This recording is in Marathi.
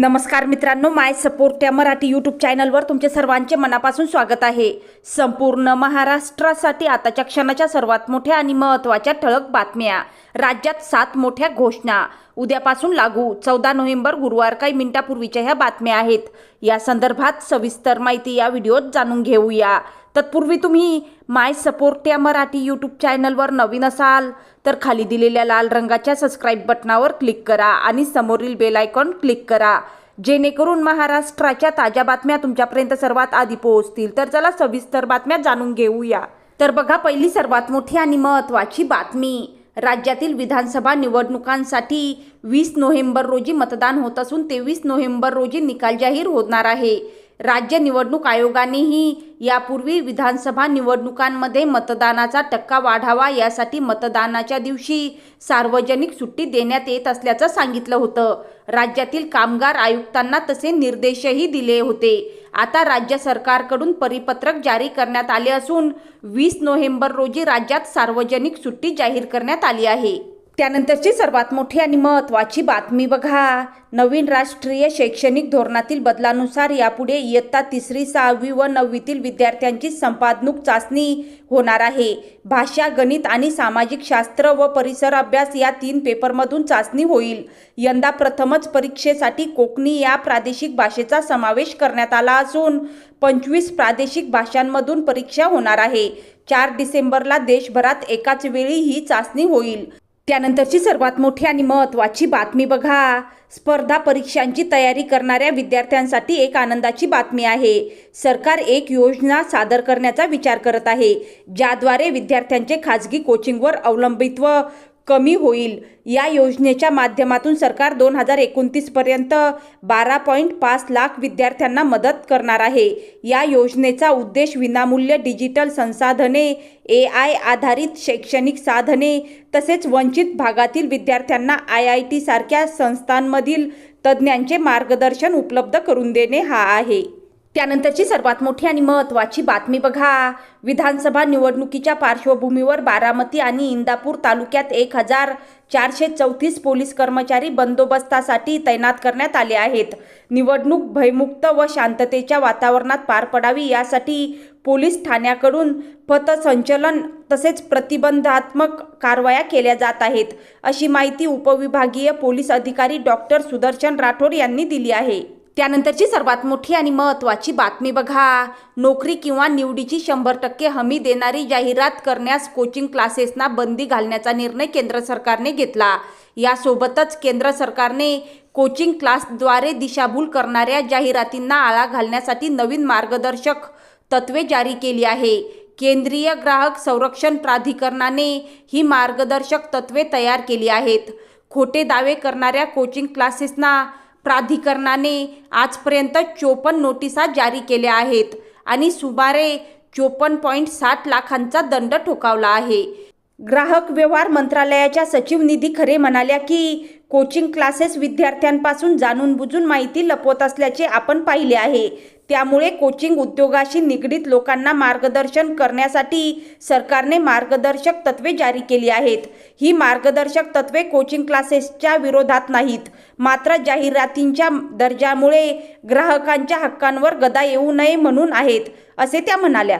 नमस्कार मित्रांनो माय सपोर्ट या मराठी यूट्यूब चॅनलवर तुमचे सर्वांचे मनापासून स्वागत आहे. संपूर्ण महाराष्ट्रासाठी आताच्या क्षणाच्या सर्वात मोठ्या आणि महत्त्वाच्या ठळक बातम्या. राज्यात सात मोठ्या घोषणा. उद्यापासून लागू. चौदा नोव्हेंबर गुरुवार काही मिनिटापूर्वीच्या ह्या बातम्या आहेत. या संदर्भात सविस्तर माहिती या व्हिडिओत जाणून घेऊया. तत्पूर्वी तुम्ही माय सपोर्ट या मराठी यूट्यूब चॅनलवर नवीन असाल तर खाली दिलेल्या लाल रंगाच्या सबस्क्राईब बटनावर क्लिक करा आणि समोरील बेल आयकॉन क्लिक करा. जेणेकरून महाराष्ट्राच्या ताज्या बातम्या तुमच्यापर्यंत सर्वात आधी पोहोचतील. तर चला सविस्तर बातम्या जाणून घेऊया. तर बघा पहिली सर्वात मोठी आणि महत्त्वाची बातमी. राज्यातील विधानसभा निवडणुकांसाठी वीस नोव्हेंबर रोजी मतदान होत असून तेवीस नोव्हेंबर रोजी निकाल जाहीर होणार आहे. राज्य निवडणूक आयोगानेही यापूर्वी विधानसभा निवडणुकांमध्ये मतदानाचा टक्का वाढावा यासाठी मतदानाच्या दिवशी सार्वजनिक सुट्टी देण्यात येत असल्याचं सांगितलं होतं. राज्यातील कामगार आयुक्तांना तसे निर्देशही दिले होते. आता राज्य सरकारकडून परिपत्रक जारी करण्यात आले असून वीस नोव्हेंबर रोजी राज्यात सार्वजनिक सुट्टी जाहीर करण्यात आली आहे. त्यानंतरची सर्वात मोठी आणि महत्त्वाची बातमी बघा. नवीन राष्ट्रीय शैक्षणिक धोरणातील बदलानुसार यापुढे इयत्ता तिसरी सहावी व नववीतील विद्यार्थ्यांची संपादनूक चाचणी होणार आहे. भाषा गणित आणि सामाजिक शास्त्र व परिसर अभ्यास या तीन पेपरमधून चाचणी होईल. यंदा प्रथमच परीक्षेसाठी कोकणी या प्रादेशिक भाषेचा समावेश करण्यात आला असून पंचवीस प्रादेशिक भाषांमधून परीक्षा होणार आहे. चार डिसेंबरला देशभरात एकाच वेळी ही चाचणी होईल. त्यानंतरची सर्वात मोठी आणि महत्त्वाची बातमी बघा. स्पर्धा परीक्षांची तयारी करणाऱ्या विद्यार्थ्यांसाठी एक आनंदाची बातमी आहे. सरकार एक योजना सादर करण्याचा विचार करत आहे ज्याद्वारे विद्यार्थ्यांचे खाजगी कोचिंगवर अवलंबित्व कमी होईल. या योजनेच्या माध्यमातून सरकार दोन हजार एकोणतीसपर्यंत बारा पॉईंट पाच लाख विद्यार्थ्यांना मदत करणार आहे. या योजनेचा उद्देश विनामूल्य डिजिटल संसाधने ए आय आधारित शैक्षणिक साधने तसेच वंचित भागातील विद्यार्थ्यांना आय आय टीसारख्या संस्थांमधील तज्ज्ञांचे मार्गदर्शन उपलब्ध करून देणे हा आहे. त्यानंतरची सर्वात मोठी आणि महत्त्वाची बातमी बघा. विधानसभा निवडणुकीच्या पार्श्वभूमीवर बारामती आणि इंदापूर तालुक्यात एक हजार चारशे चौतीस पोलीस कर्मचारी बंदोबस्तासाठी तैनात करण्यात आले आहेत. निवडणूक भयमुक्त व शांततेच्या वातावरणात पार पडावी यासाठी पोलीस ठाण्याकडून पथसंचलन तसेच प्रतिबंधात्मक कारवाया केल्या जात आहेत. अशी माहिती उपविभागीय पोलीस अधिकारी डॉक्टर सुदर्शन राठोड यांनी दिली आहे. त्यानंतरची सर्वात मोठी आणि महत्त्वाची बातमी बघा. नोकरी किंवा निवडीची शंभर टक्के हमी देणारी जाहिरात करण्यास कोचिंग क्लासेसना बंदी घालण्याचा निर्णय केंद्र सरकारने घेतला. यासोबतच केंद्र सरकारने कोचिंग क्लासद्वारे दिशाभूल करणाऱ्या जाहिरातींना आळा घालण्यासाठी नवीन मार्गदर्शक तत्वे जारी केली आहे. केंद्रीय ग्राहक संरक्षण प्राधिकरणाने ही मार्गदर्शक तत्वे तयार केली आहेत. खोटे दावे करणाऱ्या कोचिंग क्लासेसना प्राधिकरणाने आजपर्यंत चोपन्न नोटिसा जारी केल्या आहेत आणि सुमारे चोपन्न पॉईंट साठ लाखांचा दंड ठोकावला आहे. ग्राहक व्यवहार मंत्रालयाच्या सचिव निधी खरे म्हणाल्या की कोचिंग क्लासेस विद्यार्थ्यांपासून जाणून बुजून माहिती लपवत असल्याचे आपण पाहिले आहे. त्यामुळे कोचिंग उद्योगाशी निगडीत लोकांना मार्गदर्शन करण्यासाठी सरकारने मार्गदर्शक तत्वे जारी केली आहेत. ही मार्गदर्शक तत्वे कोचिंग क्लासेसच्या विरोधात नाहीत. मात्र जाहिरातींच्या दर्जामुळे ग्राहकांच्या हक्कांवर गदा येऊ नये म्हणून आहेत असे त्या म्हणाल्या.